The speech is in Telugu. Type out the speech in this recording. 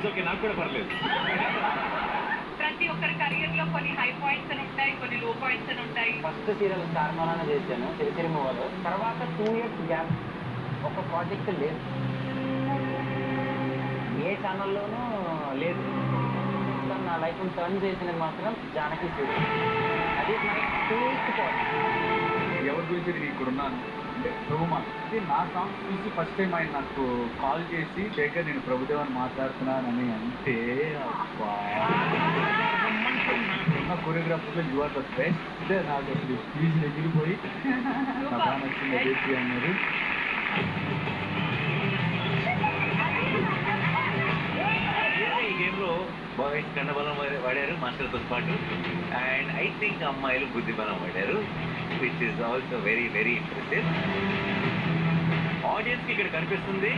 ఇట్స్ ఓకే నాకు కూడా పర్లేదు. ప్రతి ఒక్కరి కెరియర్లో కొన్ని హై పాయింట్స్ అని ఉంటాయి కొన్ని లో పాయింట్స్ అని ఉంటాయి. ఫస్ట్ సీరియల్ స్టార్ మాలానే చేశాను సిరిసిరి మూవలో తర్వాత టూ ఇయర్స్ గ్యాప్ ఒక ప్రాజెక్ట్ లేదు. ఏ ఛానల్లోనూ లేదు. నా లైఫ్ టర్న్ చేసినది మాత్రం జానకి సీరియల్ అది మై పీక్ పాయింట్ ఎవరి గురించి నేను ఇక్కడ ఉన్నాను అంటే ప్రభుమా ఇది నా సాంగ్ చూసి ఫస్ట్ టైం ఆయన నాకు కాల్ చేసి శేఖర్ నేను ప్రభుదేవన్ మాట్లాడుతున్నానని అంటే ఉన్న కొరియోగ్రాఫర్లో యు ఆర్ ద బెస్ట్ అంటే నాకు అసలు ఫీజు ఎగిరిపోయి నా బాగా నచ్చింది అన్నారు బాయ్స్ కండబలం వాడారు మాస్టర్తో పాటు. అండ్ ఐ థింక్ అమ్మాయిలు బుద్ధిబలం వాడారు which is also very very interesting ఆడియన్స్కి ఇక్కడ కనిపిస్తుంది.